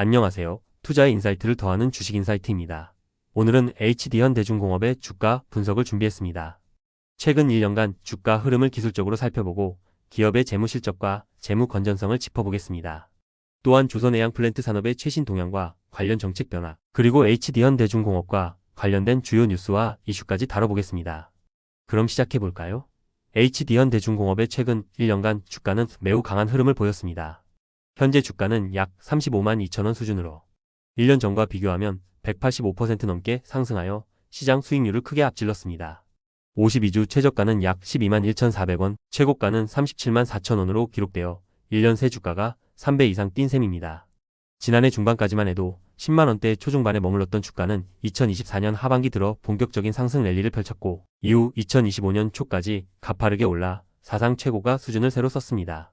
안녕하세요. 투자의 인사이트를 더하는 주식 인사이트입니다. 오늘은 HD현 대중공업의 주가 분석을 준비했습니다. 최근 1년간 주가 흐름을 기술적으로 살펴보고 기업의 재무 실적과 재무 건전성을 짚어보겠습니다. 또한 조선 해양 플랜트 산업의 최신 동향과 관련 정책 변화, 그리고 HD현 대중공업과 관련된 주요 뉴스와 이슈까지 다뤄보겠습니다. 그럼 시작해볼까요? HD현 대중공업의 최근 1년간 주가는 매우 강한 흐름을 보였습니다. 현재 주가는 약 35만 2천원 수준으로 1년 전과 비교하면 185% 넘게 상승하여 시장 수익률을 크게 앞질렀습니다. 52주 최저가는 약 12만 1,400원, 최고가는 37만 4천원으로 기록되어 1년 새 주가가 3배 이상 뛴 셈입니다. 지난해 중반까지만 해도 10만원대 초중반에 머물렀던 주가는 2024년 하반기 들어 본격적인 상승 랠리를 펼쳤고 이후 2025년 초까지 가파르게 올라 사상 최고가 수준을 새로 썼습니다.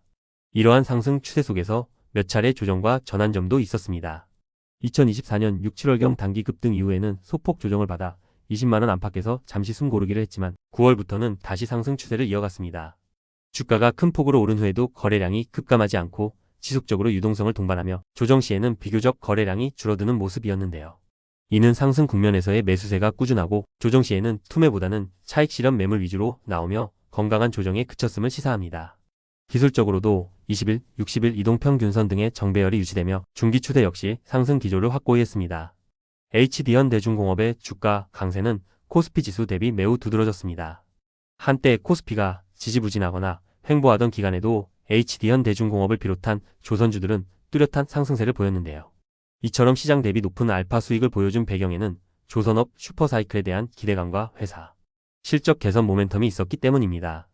이러한 상승 추세 속에서 몇 차례 조정과 전환점도 있었습니다. 2024년 6, 7월경 단기 급등 이후에는 소폭 조정을 받아 20만원 안팎에서 잠시 숨 고르기를 했지만 9월부터는 다시 상승 추세를 이어갔습니다. 주가가 큰 폭으로 오른 후에도 거래량이 급감하지 않고 지속적으로 유동성을 동반하며 조정 시에는 비교적 거래량이 줄어드는 모습이었는데요. 이는 상승 국면에서의 매수세가 꾸준하고 조정 시에는 투매보다는 차익 실현 매물 위주로 나오며 건강한 조정에 그쳤음을 시사합니다. 기술적으로도 20일, 60일 이동평균선 등의 정배열이 유지되며 중기 추세 역시 상승 기조를 확고히 했습니다. HD현대중공업의 주가 강세는 코스피 지수 대비 매우 두드러졌습니다. 한때 코스피가 지지부진하거나 횡보하던 기간에도 HD현대중공업을 비롯한 조선주들은 뚜렷한 상승세를 보였는데요. 이처럼 시장 대비 높은 알파 수익을 보여준 배경에는 조선업 슈퍼사이클에 대한 기대감과 회사, 실적 개선 모멘텀이 있었기 때문입니다.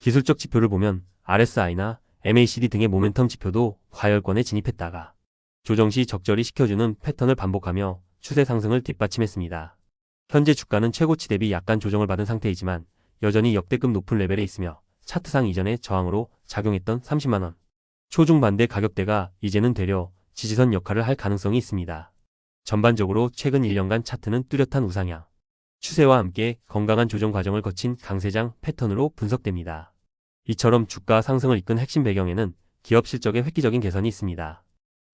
기술적 지표를 보면 RSI나 MACD 등의 모멘텀 지표도 과열권에 진입했다가 조정 시 적절히 시켜주는 패턴을 반복하며 추세 상승을 뒷받침했습니다. 현재 주가는 최고치 대비 약간 조정을 받은 상태이지만 여전히 역대급 높은 레벨에 있으며 차트상 이전의 저항으로 작용했던 30만원 초중반대 가격대가 이제는 되려 지지선 역할을 할 가능성이 있습니다. 전반적으로 최근 1년간 차트는 뚜렷한 우상향 추세와 함께 건강한 조정 과정을 거친 강세장 패턴으로 분석됩니다. 이처럼 주가 상승을 이끈 핵심 배경에는 기업 실적의 획기적인 개선이 있습니다.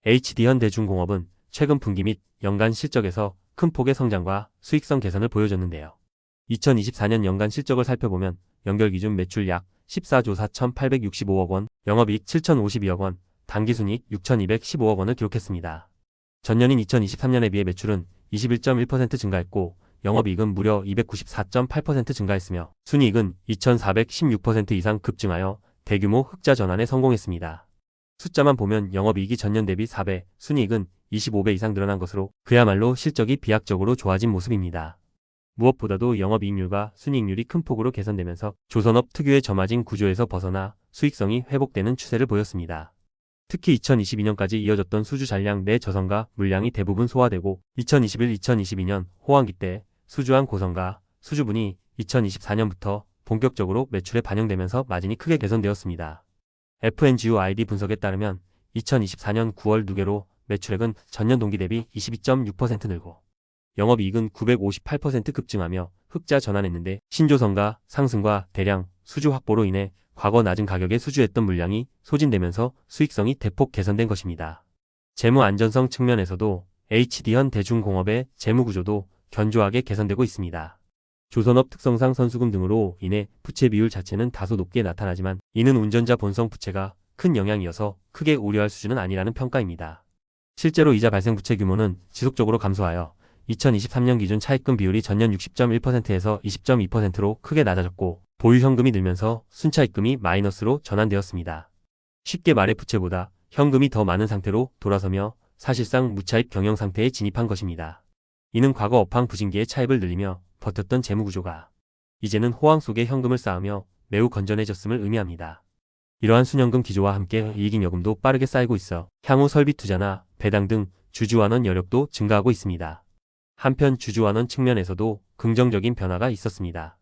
HD현대중공업은 최근 분기 및 연간 실적에서 큰 폭의 성장과 수익성 개선을 보여줬는데요. 2024년 연간 실적을 살펴보면 연결 기준 매출 약 14조 4,865억 원, 영업이익 7,052억 원, 당기순이익 6,215억 원을 기록했습니다. 전년인 2023년에 비해 매출은 21.1% 증가했고 영업이익은 무려 294.8% 증가했으며 순이익은 2,416% 이상 급증하여 대규모 흑자 전환에 성공했습니다. 숫자만 보면 영업이익이 전년 대비 4배, 순이익은 25배 이상 늘어난 것으로 그야말로 실적이 비약적으로 좋아진 모습입니다. 무엇보다도 영업이익률과 순이익률이 큰 폭으로 개선되면서 조선업 특유의 저마진 구조에서 벗어나 수익성이 회복되는 추세를 보였습니다. 특히 2022년까지 이어졌던 수주 잔량 내 저성과 물량이 대부분 소화되고 2021-2022년 호황기 때 수주한 고성과 수주분이 2024년부터 본격적으로 매출에 반영되면서 마진이 크게 개선되었습니다. FNGU ID 분석에 따르면 2024년 9월 누계로 매출액은 전년 동기 대비 22.6% 늘고 영업이익은 958% 급증하며 흑자 전환했는데 신조선가 상승과 대량 수주 확보로 인해 과거 낮은 가격에 수주했던 물량이 소진되면서 수익성이 대폭 개선된 것입니다. 재무 안전성 측면에서도 HD현 대중공업의 재무 구조도 견조하게 개선되고 있습니다. 조선업 특성상 선수금 등으로 인해 부채 비율 자체는 다소 높게 나타나지만 이는 운전자 본성 부채가 큰 영향이어서 크게 우려할 수준은 아니라는 평가입니다. 실제로 이자 발생 부채 규모는 지속적으로 감소하여 2023년 기준 차입금 비율이 전년 60.1%에서 20.2%로 크게 낮아졌고 보유 현금이 늘면서 순차입금이 마이너스로 전환되었습니다. 쉽게 말해 부채보다 현금이 더 많은 상태로 돌아서며 사실상 무차입 경영 상태에 진입한 것입니다. 이는 과거 업황 부진기의 차입을 늘리며 버텼던 재무 구조가 이제는 호황 속에 현금을 쌓으며 매우 건전해졌음을 의미합니다. 이러한 순현금 기조와 함께 이익잉여금도 빠르게 쌓이고 있어 향후 설비 투자나 배당 등 주주환원 여력도 증가하고 있습니다. 한편 주주환원 측면에서도 긍정적인 변화가 있었습니다.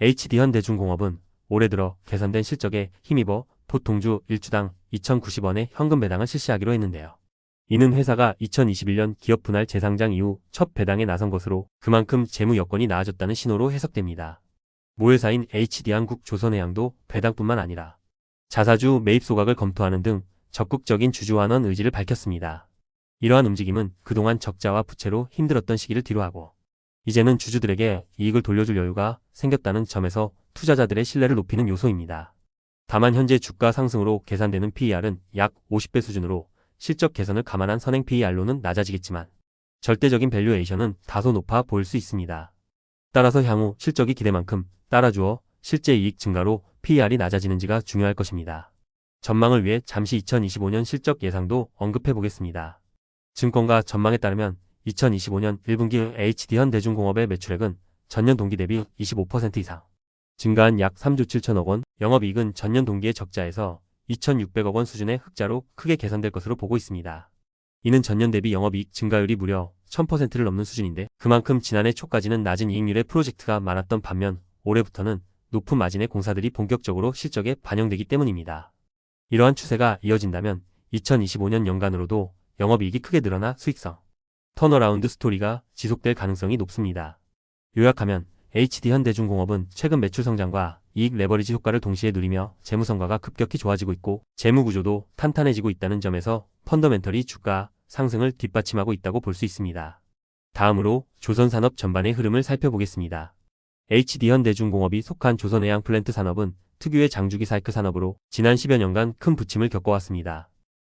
HD현대중공업은 올해 들어 개선된 실적에 힘입어 보통주 1주당 2,090원의 현금 배당을 실시하기로 했는데요. 이는 회사가 2021년 기업 분할 재상장 이후 첫 배당에 나선 것으로 그만큼 재무 여건이 나아졌다는 신호로 해석됩니다. 모회사인 HD한국 조선해양도 배당뿐만 아니라 자사주 매입 소각을 검토하는 등 적극적인 주주환원 의지를 밝혔습니다. 이러한 움직임은 그동안 적자와 부채로 힘들었던 시기를 뒤로하고 이제는 주주들에게 이익을 돌려줄 여유가 생겼다는 점에서 투자자들의 신뢰를 높이는 요소입니다. 다만 현재 주가 상승으로 계산되는 PER은 약 50배 수준으로 실적 개선을 감안한 선행 PER로는 낮아지겠지만 절대적인 밸류에이션은 다소 높아 보일 수 있습니다. 따라서 향후 실적이 기대만큼 따라주어 실제 이익 증가로 PER이 낮아지는지가 중요할 것입니다. 전망을 위해 잠시 2025년 실적 예상도 언급해 보겠습니다. 증권가 전망에 따르면 2025년 1분기 HD현 대중공업의 매출액은 전년 동기 대비 25% 이상 증가한 약 3조 7천억 원, 영업이익은 전년 동기의 적자에서 2,600억 원 수준의 흑자로 크게 개선될 것으로 보고 있습니다. 이는 전년 대비 영업이익 증가율이 무려 1000%를 넘는 수준인데 그만큼 지난해 초까지는 낮은 이익률의 프로젝트가 많았던 반면 올해부터는 높은 마진의 공사들이 본격적으로 실적에 반영되기 때문입니다. 이러한 추세가 이어진다면 2025년 연간으로도 영업이익이 크게 늘어나 수익성, 턴어라운드 스토리가 지속될 가능성이 높습니다. 요약하면 HD현대중공업은 최근 매출 성장과 이익 레버리지 효과를 동시에 누리며 재무 성과가 급격히 좋아지고 있고 재무 구조도 탄탄해지고 있다는 점에서 펀더멘털이 주가 상승을 뒷받침하고 있다고 볼 수 있습니다. 다음으로 조선산업 전반의 흐름을 살펴보겠습니다. HD현대중공업이 속한 조선해양 플랜트 산업은 특유의 장주기 사이클 산업으로 지난 10여 년간 큰 부침을 겪어왔습니다.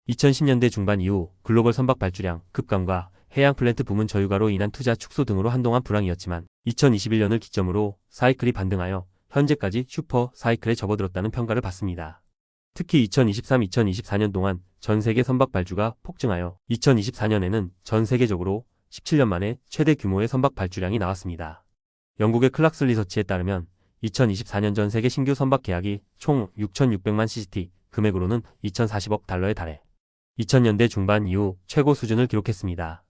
2010년대 중반 이후 글로벌 선박 발주량 급감과 해양 플랜트 부문 저유가로 인한 투자 축소 등으로 한동안 불황이었지만 2021년을 기점으로 사이클이 반등하여 현재까지 슈퍼 사이클에 접어들었다는 평가를 받습니다. 특히 2023-2024년 동안 전 세계 선박 발주가 폭증하여 2024년에는 전 세계적으로 17년 만에 최대 규모의 선박 발주량이 나왔습니다. 영국의 클락스 리서치에 따르면 2024년 전 세계 신규 선박 계약이 총 6,600만 CCT, 금액으로는 2,040억 달러에 달해 2000년대 중반 이후 최고 수준을 기록했습니다.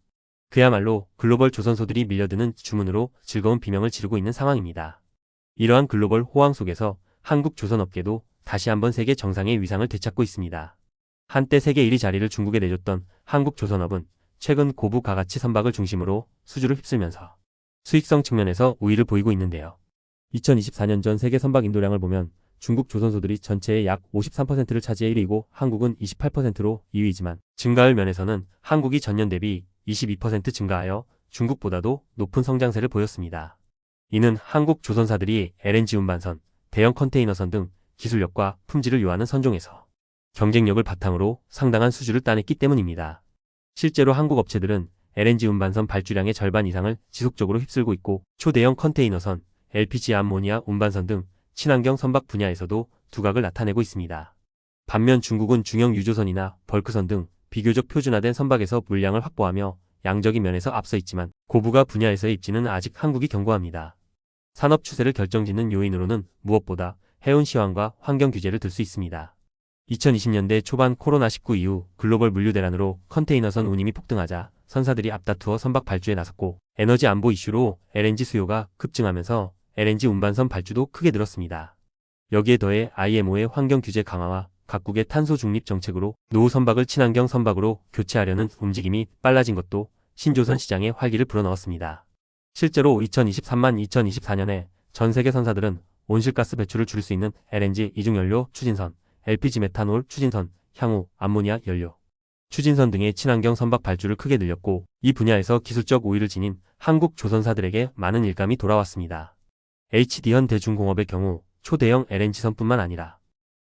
그야말로 글로벌 조선소들이 밀려드는 주문으로 즐거운 비명을 지르고 있는 상황입니다. 이러한 글로벌 호황 속에서 한국 조선업계도 다시 한번 세계 정상의 위상을 되찾고 있습니다. 한때 세계 1위 자리를 중국에 내줬던 한국 조선업은 최근 고부 가가치 선박을 중심으로 수주를 휩쓸면서 수익성 측면에서 우위를 보이고 있는데요. 2024년 전 세계 선박 인도량을 보면 중국 조선소들이 전체의 약 53%를 차지해 1위고 한국은 28%로 2위지만 증가율 면에서는 한국이 전년 대비 22% 증가하여 중국보다도 높은 성장세를 보였습니다. 이는 한국 조선사들이 LNG 운반선, 대형 컨테이너선 등 기술력과 품질을 요하는 선종에서 경쟁력을 바탕으로 상당한 수주를 따냈기 때문입니다. 실제로 한국 업체들은 LNG 운반선 발주량의 절반 이상을 지속적으로 휩쓸고 있고 초대형 컨테이너선, LPG 암모니아 운반선 등 친환경 선박 분야에서도 두각을 나타내고 있습니다. 반면 중국은 중형 유조선이나 벌크선 등 비교적 표준화된 선박에서 물량을 확보하며 양적인 면에서 앞서 있지만 고부가 분야에서의 입지는 아직 한국이 견고합니다. 산업 추세를 결정짓는 요인으로는 무엇보다 해운 시황과 환경 규제를 들 수 있습니다. 2020년대 초반 코로나19 이후 글로벌 물류 대란으로 컨테이너선 운임이 폭등하자 선사들이 앞다투어 선박 발주에 나섰고 에너지 안보 이슈로 LNG 수요가 급증하면서 LNG 운반선 발주도 크게 늘었습니다. 여기에 더해 IMO의 환경 규제 강화와 각국의 탄소 중립 정책으로 노후 선박을 친환경 선박으로 교체하려는 움직임이 빨라진 것도 신조선 시장에 활기를 불어넣었습니다. 실제로 2023만 2024년에 전 세계 선사들은 온실가스 배출을 줄일 수 있는 LNG 이중연료 추진선, LPG 메탄올 추진선, 향후 암모니아 연료, 추진선 등의 친환경 선박 발주를 크게 늘렸고 이 분야에서 기술적 우위를 지닌 한국 조선사들에게 많은 일감이 돌아왔습니다. HD현 대중공업의 경우 초대형 LNG선뿐만 아니라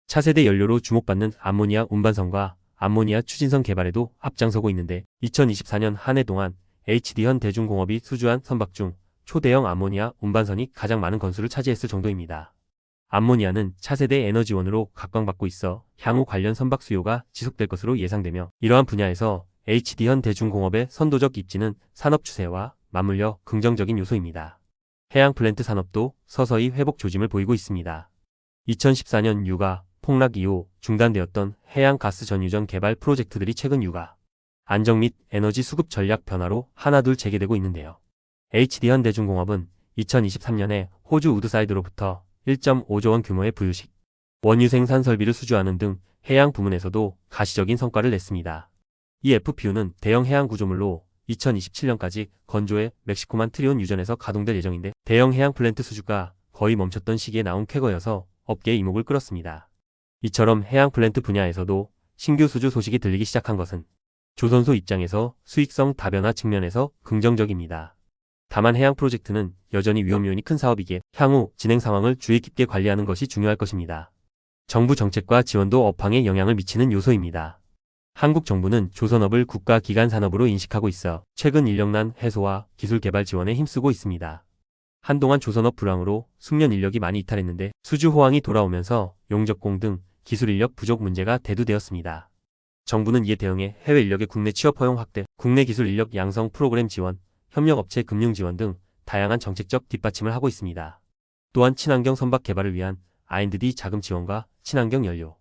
차세대 연료로 주목받는 암모니아 운반선과 암모니아 추진선 개발에도 앞장서고 있는데 2024년 한 해 동안 HD현 대중공업이 수주한 선박 중 초대형 암모니아 운반선이 가장 많은 건수를 차지했을 정도입니다. 암모니아는 차세대 에너지원으로 각광받고 있어 향후 관련 선박 수요가 지속될 것으로 예상되며 이러한 분야에서 HD현 대중공업의 선도적 입지는 산업 추세와 맞물려 긍정적인 요소입니다. 해양 플랜트 산업도 서서히 회복 조짐을 보이고 있습니다. 2014년 유가 폭락 이후 중단되었던 해양 가스 전유전 개발 프로젝트들이 최근 유가 안정 및 에너지 수급 전략 변화로 하나둘 재개되고 있는데요. HD현 대중공업은 2023년에 호주 우드사이드로부터 1.5조 원 규모의 부유식, 원유 생산 설비를 수주하는 등 해양 부문에서도 가시적인 성과를 냈습니다. 이 FPU는 대형 해양 구조물로 2027년까지 건조해 멕시코만 트리온 유전에서 가동될 예정인데 대형 해양 플랜트 수주가 거의 멈췄던 시기에 나온 쾌거여서 업계의 이목을 끌었습니다. 이처럼 해양 플랜트 분야에서도 신규 수주 소식이 들리기 시작한 것은 조선소 입장에서 수익성 다변화 측면에서 긍정적입니다. 다만 해양 프로젝트는 여전히 위험 요인이 큰 사업이기에 향후 진행 상황을 주의 깊게 관리하는 것이 중요할 것입니다. 정부 정책과 지원도 업황에 영향을 미치는 요소입니다. 한국 정부는 조선업을 국가 기간 산업으로 인식하고 있어 최근 인력난 해소와 기술 개발 지원에 힘쓰고 있습니다. 한동안 조선업 불황으로 숙련 인력이 많이 이탈했는데 수주 호황이 돌아오면서 용접공 등 기술 인력 부족 문제가 대두되었습니다. 정부는 이에 대응해 해외 인력의 국내 취업 허용 확대, 국내 기술 인력 양성 프로그램 지원, 협력업체 금융 지원 등 다양한 정책적 뒷받침을 하고 있습니다. 또한 친환경 선박 개발을 위한 R&D 자금 지원과 친환경 연료,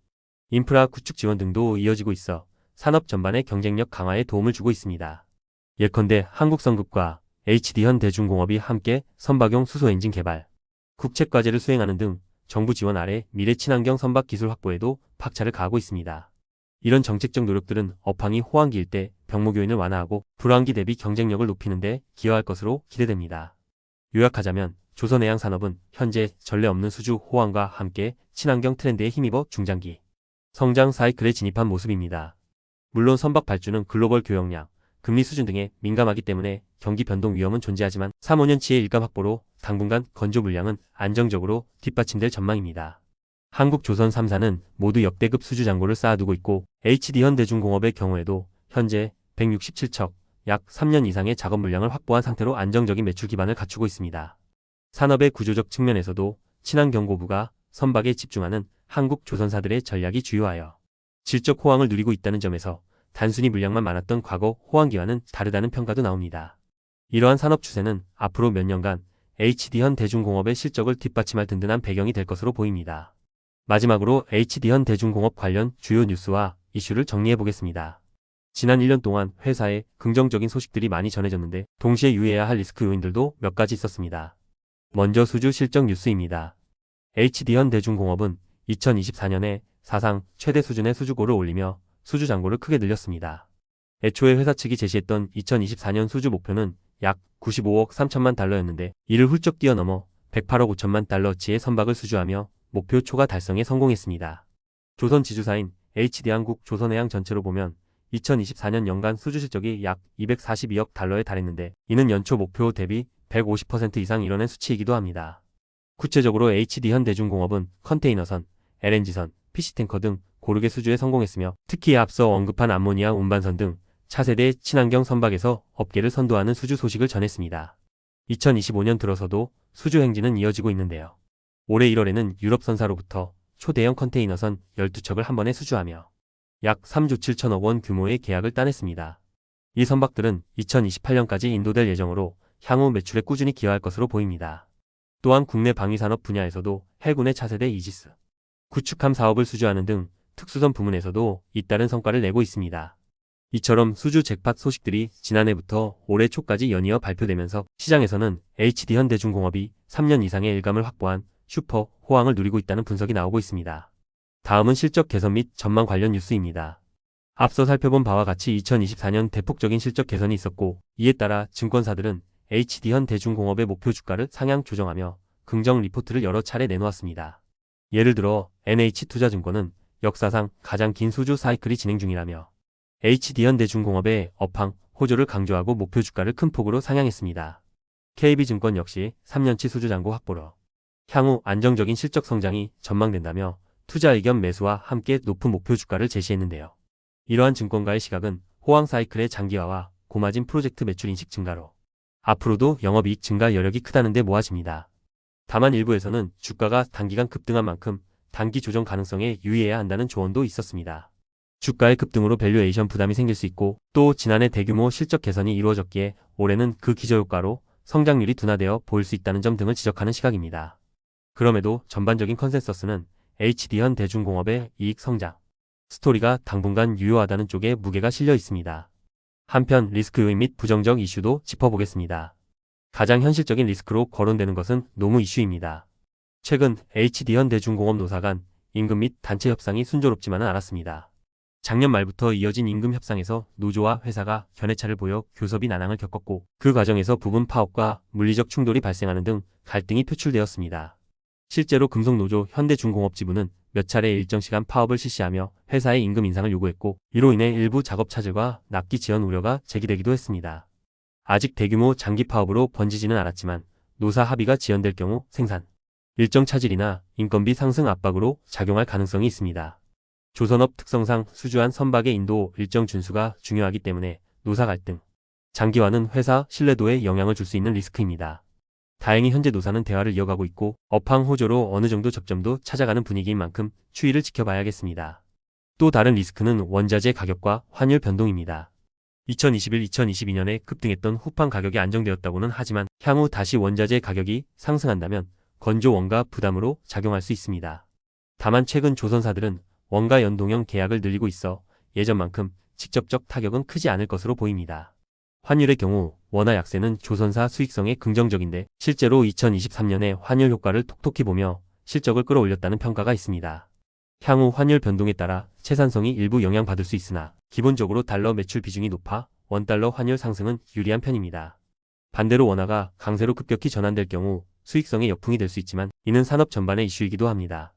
인프라 구축 지원 등도 이어지고 있어 산업 전반의 경쟁력 강화에 도움을 주고 있습니다. 예컨대 한국성급과 HD현 대중공업이 함께 선박용 수소 엔진 개발, 국책과제를 수행하는 등 정부 지원 아래 미래 친환경 선박 기술 확보에도 박차를 가하고 있습니다. 이런 정책적 노력들은 업황이 호황기일 때 병목 요인을 완화하고 불황기 대비 경쟁력을 높이는 데 기여할 것으로 기대됩니다. 요약하자면 조선해양 산업은 현재 전례 없는 수주 호황과 함께 친환경 트렌드에 힘입어 중장기 성장 사이클에 진입한 모습입니다. 물론 선박 발주는 글로벌 교역량, 금리 수준 등에 민감하기 때문에 경기 변동 위험은 존재하지만 3, 5년치의 일감 확보로 당분간 건조 물량은 안정적으로 뒷받침될 전망입니다. 한국 조선 3사는 모두 역대급 수주 잔고를 쌓아두고 있고 HD현대중공업의 경우에도 현재 167척, 약 3년 이상의 작업 물량을 확보한 상태로 안정적인 매출 기반을 갖추고 있습니다. 산업의 구조적 측면에서도 친환경고부가 선박에 집중하는 한국 조선사들의 전략이 주요하여 질적 호황을 누리고 있다는 점에서 단순히 물량만 많았던 과거 호황기와는 다르다는 평가도 나옵니다. 이러한 산업 추세는 앞으로 몇 년간 HD현 대중공업의 실적을 뒷받침할 든든한 배경이 될 것으로 보입니다. 마지막으로 HD현 대중공업 관련 주요 뉴스와 이슈를 정리해 보겠습니다. 지난 1년 동안 회사에 긍정적인 소식들이 많이 전해졌는데 동시에 유의해야 할 리스크 요인들도 몇 가지 있었습니다. 먼저 수주 실적 뉴스입니다. HD현 대중공업은 2024년에 사상 최대 수준의 수주고를 올리며 수주 잔고를 크게 늘렸습니다. 애초에 회사 측이 제시했던 2024년 수주 목표는 약 95억 3천만 달러였는데 이를 훌쩍 뛰어넘어 108억 5천만 달러치의 선박을 수주하며 목표 초과 달성에 성공했습니다. 조선 지주사인 HD한국 조선해양 전체로 보면 2024년 연간 수주 실적이 약 242억 달러에 달했는데 이는 연초 목표 대비 150% 이상 이뤄낸 수치이기도 합니다. 구체적으로 HD현대중공업은 컨테이너선, LNG선, PC탱커 등 고르게 수주에 성공했으며 특히 앞서 언급한 암모니아 운반선 등 차세대 친환경 선박에서 업계를 선도하는 수주 소식을 전했습니다. 2025년 들어서도 수주 행진은 이어지고 있는데요. 올해 1월에는 유럽 선사로부터 초대형 컨테이너선 12척을 한 번에 수주하며 약 3조 7천억 원 규모의 계약을 따냈습니다. 이 선박들은 2028년까지 인도될 예정으로 향후 매출에 꾸준히 기여할 것으로 보입니다. 또한 국내 방위산업 분야에서도 해군의 차세대 이지스, 구축함 사업을 수주하는 등 특수선 부문에서도 잇따른 성과를 내고 있습니다. 이처럼 수주 잭팟 소식들이 지난해부터 올해 초까지 연이어 발표되면서 시장에서는 HD현대중공업이 3년 이상의 일감을 확보한 슈퍼 호황을 누리고 있다는 분석이 나오고 있습니다. 다음은 실적 개선 및 전망 관련 뉴스입니다. 앞서 살펴본 바와 같이 2024년 대폭적인 실적 개선이 있었고 이에 따라 증권사들은 HD현 대중공업의 목표 주가를 상향 조정하며 긍정 리포트를 여러 차례 내놓았습니다. 예를 들어 NH투자증권은 역사상 가장 긴 수주 사이클이 진행 중이라며 HD현 대중공업의 업황, 호조를 강조하고 목표 주가를 큰 폭으로 상향했습니다. KB증권 역시 3년치 수주 잔고 확보로 향후 안정적인 실적 성장이 전망된다며 투자 의견 매수와 함께 높은 목표 주가를 제시했는데요. 이러한 증권가의 시각은 호황 사이클의 장기화와 고마진 프로젝트 매출 인식 증가로 앞으로도 영업이익 증가 여력이 크다는 데 모아집니다. 다만 일부에서는 주가가 단기간 급등한 만큼 단기 조정 가능성에 유의해야 한다는 조언도 있었습니다. 주가의 급등으로 밸류에이션 부담이 생길 수 있고 또 지난해 대규모 실적 개선이 이루어졌기에 올해는 그 기저효과로 성장률이 둔화되어 보일 수 있다는 점 등을 지적하는 시각입니다. 그럼에도 전반적인 컨센서스는 HD현 대중공업의 이익 성장 스토리가 당분간 유효하다는 쪽에 무게가 실려 있습니다. 한편 리스크 요인 및 부정적 이슈도 짚어보겠습니다. 가장 현실적인 리스크로 거론되는 것은 노무 이슈입니다. 최근 HD현 대중공업 노사 간 임금 및 단체 협상이 순조롭지만은 않았습니다. 작년 말부터 이어진 임금 협상에서 노조와 회사가 견해차를 보여 교섭이 난항을 겪었고 그 과정에서 부분 파업과 물리적 충돌이 발생하는 등 갈등이 표출되었습니다. 실제로 금속노조 현대중공업 지부는 몇 차례 일정 시간 파업을 실시하며 회사의 임금 인상을 요구했고 이로 인해 일부 작업 차질과 납기 지연 우려가 제기되기도 했습니다. 아직 대규모 장기 파업으로 번지지는 않았지만 노사 합의가 지연될 경우 생산, 일정 차질이나 인건비 상승 압박으로 작용할 가능성이 있습니다. 조선업 특성상 수주한 선박의 인도 일정 준수가 중요하기 때문에 노사 갈등, 장기화는 회사 신뢰도에 영향을 줄 수 있는 리스크입니다. 다행히 현재 노사는 대화를 이어가고 있고 업황 호조로 어느 정도 접점도 찾아가는 분위기인 만큼 추이를 지켜봐야겠습니다. 또 다른 리스크는 원자재 가격과 환율 변동입니다. 2021-2022년에 급등했던 후판 가격이 안정되었다고는 하지만 향후 다시 원자재 가격이 상승한다면 건조 원가 부담으로 작용할 수 있습니다. 다만 최근 조선사들은 원가 연동형 계약을 늘리고 있어 예전만큼 직접적 타격은 크지 않을 것으로 보입니다. 환율의 경우 원화 약세는 조선사 수익성에 긍정적인데 실제로 2023년에 환율 효과를 톡톡히 보며 실적을 끌어올렸다는 평가가 있습니다. 향후 환율 변동에 따라 채산성이 일부 영향받을 수 있으나 기본적으로 달러 매출 비중이 높아 원달러 환율 상승은 유리한 편입니다. 반대로 원화가 강세로 급격히 전환될 경우 수익성의 역풍이 될 수 있지만 이는 산업 전반의 이슈이기도 합니다.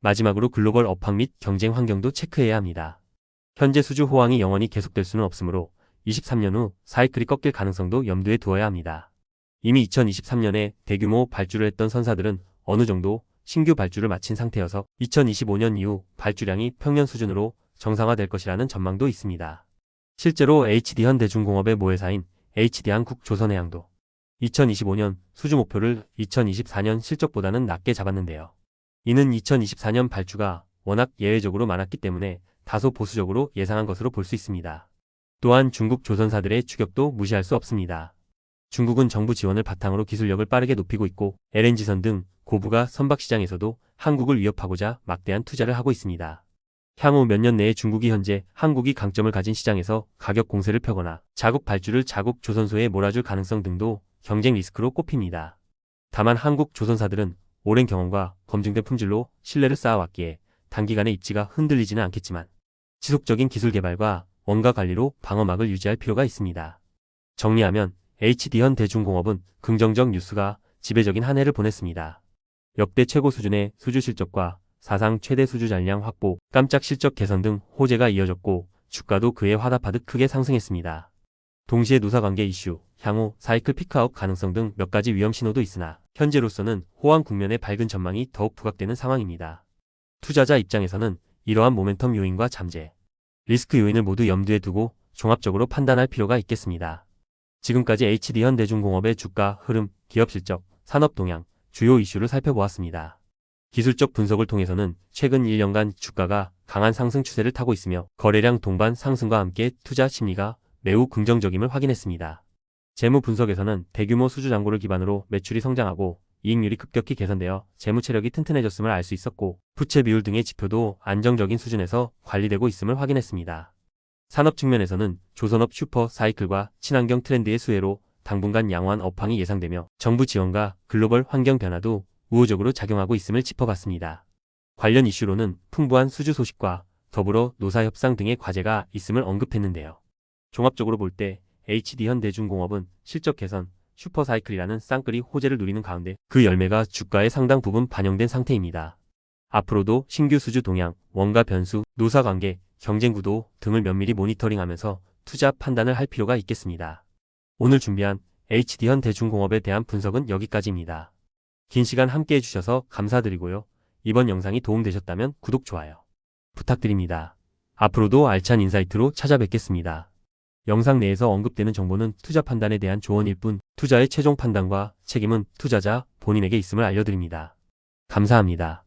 마지막으로 글로벌 업황 및 경쟁 환경도 체크해야 합니다. 현재 수주 호황이 영원히 계속될 수는 없으므로 23년 후 사이클이 꺾일 가능성도 염두에 두어야 합니다. 이미 2023년에 대규모 발주를 했던 선사들은 어느 정도 신규 발주를 마친 상태여서 2025년 이후 발주량이 평년 수준으로 정상화될 것이라는 전망도 있습니다. 실제로 HD현 대중공업의 모회사인 HD한국 조선해양도 2025년 수주 목표를 2024년 실적보다는 낮게 잡았는데요. 이는 2024년 발주가 워낙 예외적으로 많았기 때문에 다소 보수적으로 예상한 것으로 볼 수 있습니다. 또한 중국 조선사들의 추격도 무시할 수 없습니다. 중국은 정부 지원을 바탕으로 기술력을 빠르게 높이고 있고 LNG선 등 고부가 선박 시장에서도 한국을 위협하고자 막대한 투자를 하고 있습니다. 향후 몇 년 내에 중국이 현재 한국이 강점을 가진 시장에서 가격 공세를 펴거나 자국 발주를 자국 조선소에 몰아줄 가능성 등도 경쟁 리스크로 꼽힙니다. 다만 한국 조선사들은 오랜 경험과 검증된 품질로 신뢰를 쌓아왔기에 단기간에 입지가 흔들리지는 않겠지만 지속적인 기술 개발과 원가 관리로 방어막을 유지할 필요가 있습니다. 정리하면 HD현 대중공업은 긍정적 뉴스가 지배적인 한 해를 보냈습니다. 역대 최고 수준의 수주 실적과 사상 최대 수주 잔량 확보, 깜짝 실적 개선 등 호재가 이어졌고 주가도 그에 화답하듯 크게 상승했습니다. 동시에 노사관계 이슈, 향후 사이클 피크아웃 가능성 등 몇 가지 위험 신호도 있으나 현재로서는 호황 국면의 밝은 전망이 더욱 부각되는 상황입니다. 투자자 입장에서는 이러한 모멘텀 요인과 잠재, 리스크 요인을 모두 염두에 두고 종합적으로 판단할 필요가 있겠습니다. 지금까지 HD현대중공업의 주가 흐름, 기업 실적, 산업 동향, 주요 이슈를 살펴보았습니다. 기술적 분석을 통해서는 최근 1년간 주가가 강한 상승 추세를 타고 있으며 거래량 동반 상승과 함께 투자 심리가 매우 긍정적임을 확인했습니다. 재무 분석에서는 대규모 수주 잔고를 기반으로 매출이 성장하고 이익률이 급격히 개선되어 재무 체력이 튼튼해졌음을 알 수 있었고 부채 비율 등의 지표도 안정적인 수준에서 관리되고 있음을 확인했습니다. 산업 측면에서는 조선업 슈퍼 사이클과 친환경 트렌드의 수혜로 당분간 양호한 업황이 예상되며 정부 지원과 글로벌 환경 변화도 우호적으로 작용하고 있음을 짚어봤습니다. 관련 이슈로는 풍부한 수주 소식과 더불어 노사 협상 등의 과제가 있음을 언급했는데요. 종합적으로 볼 때 HD현대중공업은 실적 개선, 슈퍼사이클이라는 쌍끌이 호재를 누리는 가운데 그 열매가 주가의 상당 부분 반영된 상태입니다. 앞으로도 신규 수주 동향, 원가 변수, 노사 관계, 경쟁 구도 등을 면밀히 모니터링하면서 투자 판단을 할 필요가 있겠습니다. 오늘 준비한 HD현 대중공업에 대한 분석은 여기까지입니다. 긴 시간 함께 해주셔서 감사드리고요. 이번 영상이 도움되셨다면 구독, 좋아요 부탁드립니다. 앞으로도 알찬 인사이트로 찾아뵙겠습니다. 영상 내에서 언급되는 정보는 투자 판단에 대한 조언일 뿐 투자의 최종 판단과 책임은 투자자 본인에게 있음을 알려드립니다. 감사합니다.